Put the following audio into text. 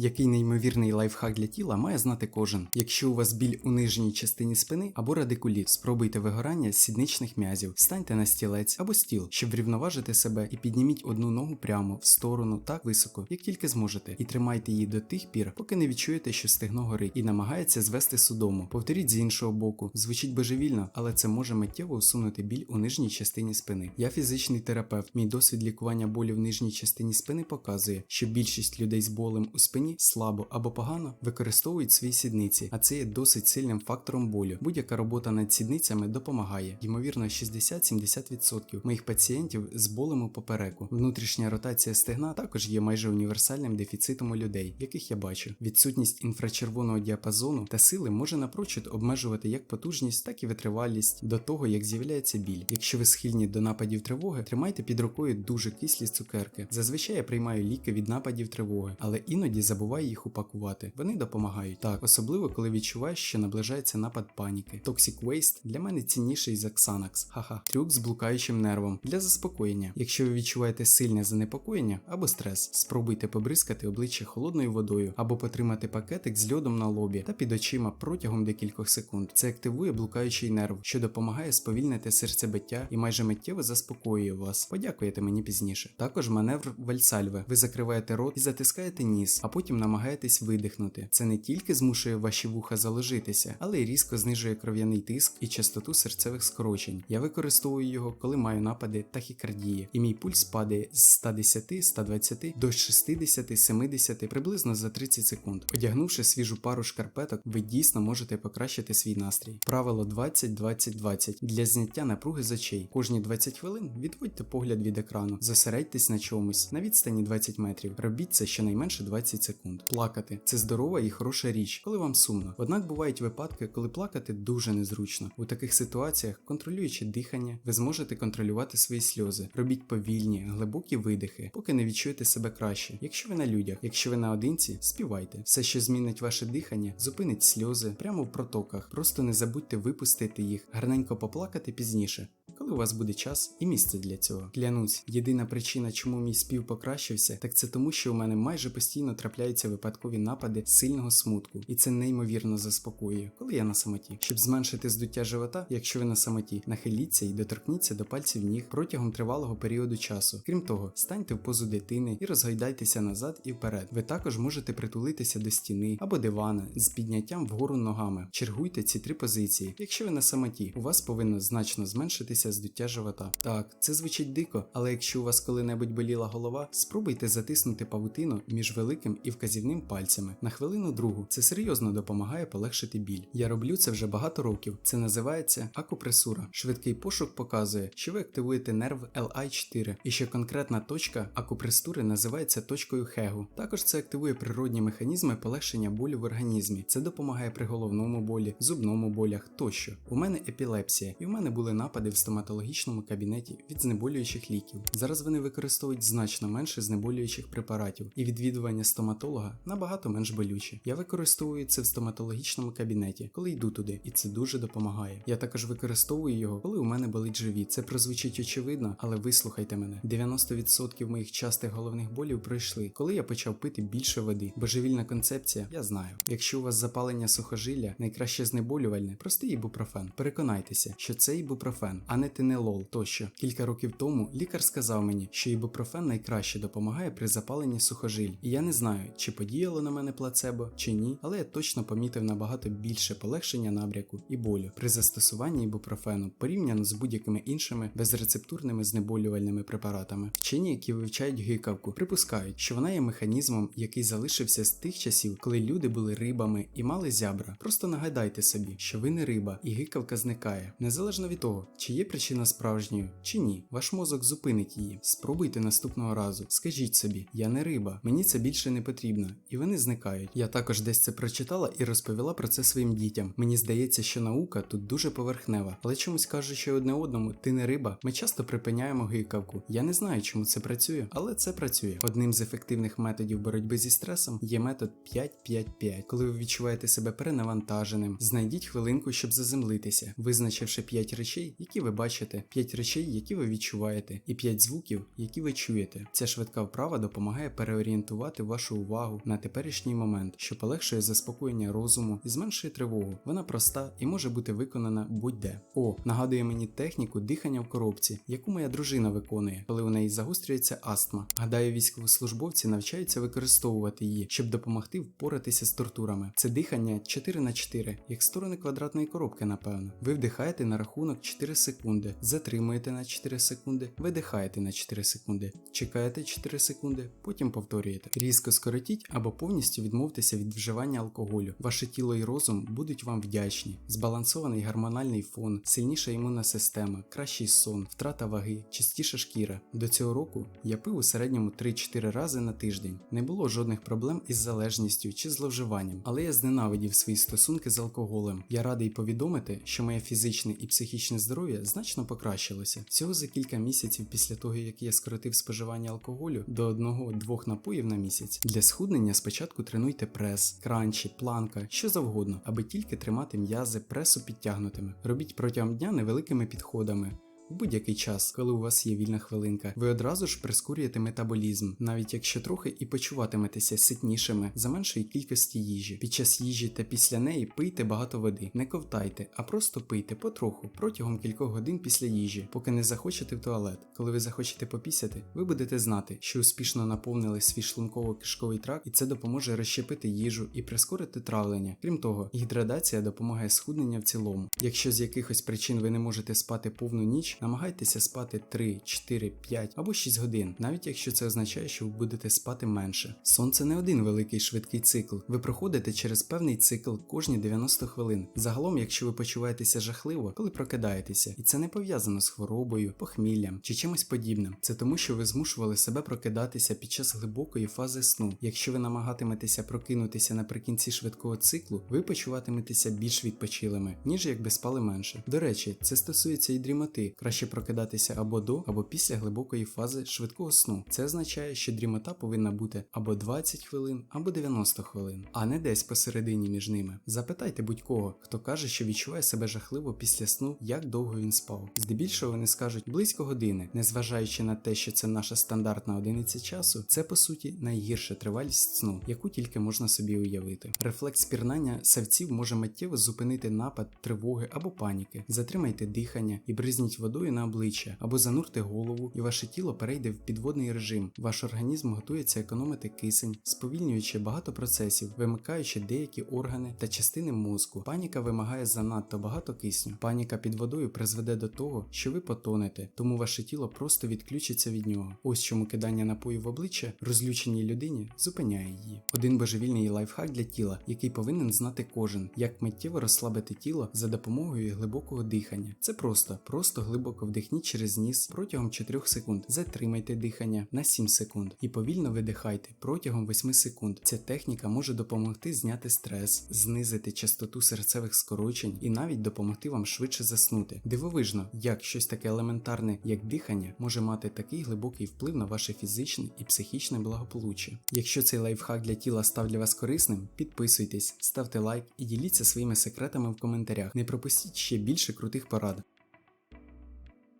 Який неймовірний лайфхак для тіла має знати кожен. Якщо у вас біль у нижній частині спини або радикуліт, спробуйте вигорання сідничних м'язів, станьте на стілець або стіл, щоб врівноважити себе і підніміть одну ногу прямо в сторону так високо, як тільки зможете, і тримайте її до тих пір, поки не відчуєте, що стегно горить і намагається звести судому. Повторіть з іншого боку. Звучить божевільно, але це може миттєво усунути біль у нижній частині спини. Я фізичний терапевт. Мій досвід лікування болю в нижній частині спини показує, що більшість людей з болем у спині слабо або погано використовують свої сідниці, а це є досить сильним фактором болю. Будь-яка робота над сідницями допомагає. Ймовірно, 60-70% моїх пацієнтів з болем у попереку. Внутрішня ротація стегна також є майже універсальним дефіцитом у людей, яких я бачу. Відсутність інфрачервоного діапазону та сили може напрочуд обмежувати як потужність, так і витривалість до того, як з'являється біль. Якщо ви схильні до нападів тривоги, тримайте під рукою дуже кислі цукерки. Зазвичай я приймаю ліки від нападів тривоги, але іноді забуваю їх упакувати. Вони допомагають. Так, особливо коли відчуваєш, що наближається напад паніки. Toxic Waste для мене цінніший за Xanax. Ха-ха. Трюк з блукаючим нервом для заспокоєння. Якщо ви відчуваєте сильне занепокоєння або стрес, спробуйте побризкати обличчя холодною водою або потримати пакетик з льодом на лобі та під очима протягом декількох секунд. Це активує блукаючий нерв, що допомагає сповільнити серцебиття і майже миттєво заспокоює вас. Подякуєте мені пізніше. Також маневр вальсальве. Ви закриваєте рот і затискаєте ніс, а потім намагаєтесь видихнути. Це не тільки змушує ваші вуха заложитися, але й різко знижує кров'яний тиск і частоту серцевих скорочень. Я використовую його, коли маю напади тахікардії, і мій пульс падає з 110, 120 до 60, 70 приблизно за 30 секунд. Одягнувши свіжу пару шкарпеток, ви дійсно можете покращити свій настрій. Правило 20-20-20 для зняття напруги з очей. Кожні 20 хвилин відводьте погляд від екрану, зосередьтесь на чомусь на відстані 20 метрів. Робіть це щонайменше 20 секунд. Плакати це здорова і хороша річ, коли вам сумно. Однак бувають випадки, коли плакати дуже незручно. У таких ситуаціях, контролюючи дихання, ви зможете контролювати свої сльози. Робіть повільні, глибокі видихи, поки не відчуєте себе краще. Якщо ви на людях, якщо ви наодинці, співайте. Все, що змінить ваше дихання, зупинить сльози прямо в протоках. Просто не забудьте випустити їх, гарненько поплакати пізніше. Коли у вас буде час і місце для цього. Клянусь, єдина причина, чому мій спів покращився, так це тому, що у мене майже постійно трапляються випадкові напади сильного смутку, і це неймовірно заспокоює, коли я на самоті. Щоб зменшити здуття живота, якщо ви на самоті, нахиліться і доторкніться до пальців ніг протягом тривалого періоду часу. Крім того, станьте в позу дитини і розгойдайтеся назад і вперед. Ви також можете притулитися до стіни або дивана з підняттям вгору ногами. Чергуйте ці три позиції. Якщо ви на самоті, у вас повинно значно зменшитися здуття живота. Так, це звучить дико, але якщо у вас коли-небудь боліла голова, спробуйте затиснути павутину між великим і вказівним пальцями на хвилину другу. Це серйозно допомагає полегшити біль. Я роблю це вже багато років. Це називається акупресура. Швидкий пошук показує, що ви активуєте нерв LI4 і що конкретна точка акупресури називається точкою Хегу. Також це активує природні механізми полегшення болю в організмі. Це допомагає при головному болі, зубному болях тощо. У мене епілепсія, і у мене були напади в стоматологічному кабінеті від знеболюючих ліків. Зараз вони використовують значно менше знеболюючих препаратів, і відвідування стоматолога набагато менш болюче. Я використовую це в стоматологічному кабінеті, коли йду туди, і це дуже допомагає. Я також використовую його, коли у мене болить живіт. Це прозвучить очевидно, але вислухайте мене. 90% моїх частих головних болів пройшли, коли я почав пити більше води. Божевільна концепція, я знаю. Якщо у вас запалення сухожилля, найкраще знеболювальне, простий ібупрофен. Переконайтеся, що це ібупрофен, а не тенелол тощо. Кілька років тому лікар сказав мені, що ібупрофен найкраще допомагає при запаленні сухожиль. І я не знаю, чи подіяло на мене плацебо, чи ні, але я точно помітив набагато більше полегшення набряку і болю при застосуванні ібупрофену порівняно з будь-якими іншими безрецептурними знеболювальними препаратами. Вчені, які вивчають гикавку, припускають, що вона є механізмом, який залишився з тих часів, коли люди були рибами і мали зябра. Просто нагадайте собі, що ви не риба, і гикавка зникає, незалежно від того, чи є причина справжньою, чи ні. Ваш мозок зупинить її. Спробуйте наступного разу. Скажіть собі, я не риба, мені це більше не потрібно, і вони зникають. Я також десь це прочитала і розповіла про це своїм дітям. Мені здається, що наука тут дуже поверхнева, але чомусь кажучи одне одному, ти не риба, ми часто припиняємо гикавку. Я не знаю, чому це працює, але це працює. Одним з ефективних методів боротьби зі стресом є метод 5-5-5. Коли ви відчуваєте себе перенавантаженим, знайдіть хвилинку, щоб заземлитися, визначивши 5 речей, які ви бачите, 5 речей, які ви відчуваєте, і 5 звуків, які ви чуєте. Ця швидка вправа допомагає переорієнтувати вашу увагу на теперішній момент, що полегшує заспокоєння розуму і зменшує тривогу. Вона проста і може бути виконана будь-де. О, нагадує мені техніку дихання в коробці, яку моя дружина виконує, коли у неї загострюється астма. Гадаю, військовослужбовці навчаються використовувати її, щоб допомогти впоратися з тортурами. Це дихання 4 на 4, як сторони квадратної коробки, напевно. Ви вдихаєте на рахунок 4 секунди, затримуєте на 4 секунди, видихаєте на 4 секунди, чекаєте 4 секунди, потім повторюєте. Різко скоротіть або повністю відмовтеся від вживання алкоголю. Ваше тіло і розум будуть вам вдячні. Збалансований гормональний фон, сильніша імунна система, кращий сон, втрата ваги, чистіша шкіра. До цього року я пив у середньому 3-4 рази на тиждень. Не було жодних проблем із залежністю чи зловживанням, але я зненавидів свої стосунки з алкоголем. Я радий повідомити, що моє фізичне і психічне здоров'я значно покращилося. Всього за кілька місяців після того, як я скоротив споживання алкоголю до одного-двох напоїв на місяць. Для схуднення спочатку тренуйте прес, кранчі, планка, що завгодно, аби тільки тримати м'язи пресу підтягнутими. Робіть протягом дня невеликими підходами. У будь-який час, коли у вас є вільна хвилинка, ви одразу ж прискорюєте метаболізм, навіть якщо трохи і почуватиметеся ситнішими за меншої кількості їжі. Під час їжі та після неї пийте багато води, не ковтайте, а просто пийте потроху протягом кількох годин після їжі, поки не захочете в туалет. Коли ви захочете попісяти, ви будете знати, що успішно наповнили свій шлунково-кишковий тракт, і це допоможе розщепити їжу і прискорити травлення. Крім того, гідратація допомагає схуднення в цілому. Якщо з якихось причин ви не можете спати повну ніч, намагайтеся спати 3, 4, 5 або 6 годин, навіть якщо це означає, що ви будете спати менше. Сон це не один великий швидкий цикл. Ви проходите через певний цикл кожні 90 хвилин. Загалом, якщо ви почуваєтеся жахливо, коли прокидаєтеся, і це не пов'язано з хворобою, похміллям чи чимось подібним. Це тому, що ви змушували себе прокидатися під час глибокої фази сну. Якщо ви намагатиметеся прокинутися наприкінці швидкого циклу, ви почуватиметеся більш відпочилими, ніж якби спали менше. До речі, це стосується і дрімоти. Краще прокидатися або до, або після глибокої фази швидкого сну. Це означає, що дрімота повинна бути або 20 хвилин, або 90 хвилин, а не десь посередині між ними. Запитайте будь-кого, хто каже, що відчуває себе жахливо після сну, як довго він спав. Здебільшого вони скажуть близько години, незважаючи на те, що це наша стандартна одиниця часу, це по суті найгірша тривалість сну, яку тільки можна собі уявити. Рефлекс пірнання савців може миттєво зупинити напад, тривоги або паніки. Затримайте дихання і бризніть водою на обличчя або занурте голову, і ваше тіло перейде в підводний режим. Ваш організм готується економити кисень, сповільнюючи багато процесів, вимикаючи деякі органи та частини мозку. Паніка вимагає занадто багато кисню. Паніка під водою призведе до того, що ви потонете, тому ваше тіло просто відключиться від нього. Ось чому кидання напою в обличчя розлюченій людині зупиняє її. Один божевільний лайфхак для тіла, який повинен знати кожен, як миттєво розслабити тіло за допомогою глибокого дихання. Це просто, просто глибоко вдихніть через ніс протягом 4 секунд. Затримайте дихання на 7 секунд і повільно видихайте протягом 8 секунд. Ця техніка може допомогти зняти стрес, знизити частоту серцевих скорочень і навіть допомогти вам швидше заснути. Дивовижно, як щось таке елементарне, як дихання, може мати такий глибокий вплив на ваше фізичне і психічне благополуччя. Якщо цей лайфхак для тіла став для вас корисним, підписуйтесь, ставте лайк і діліться своїми секретами в коментарях. Не пропустіть ще більше крутих порад.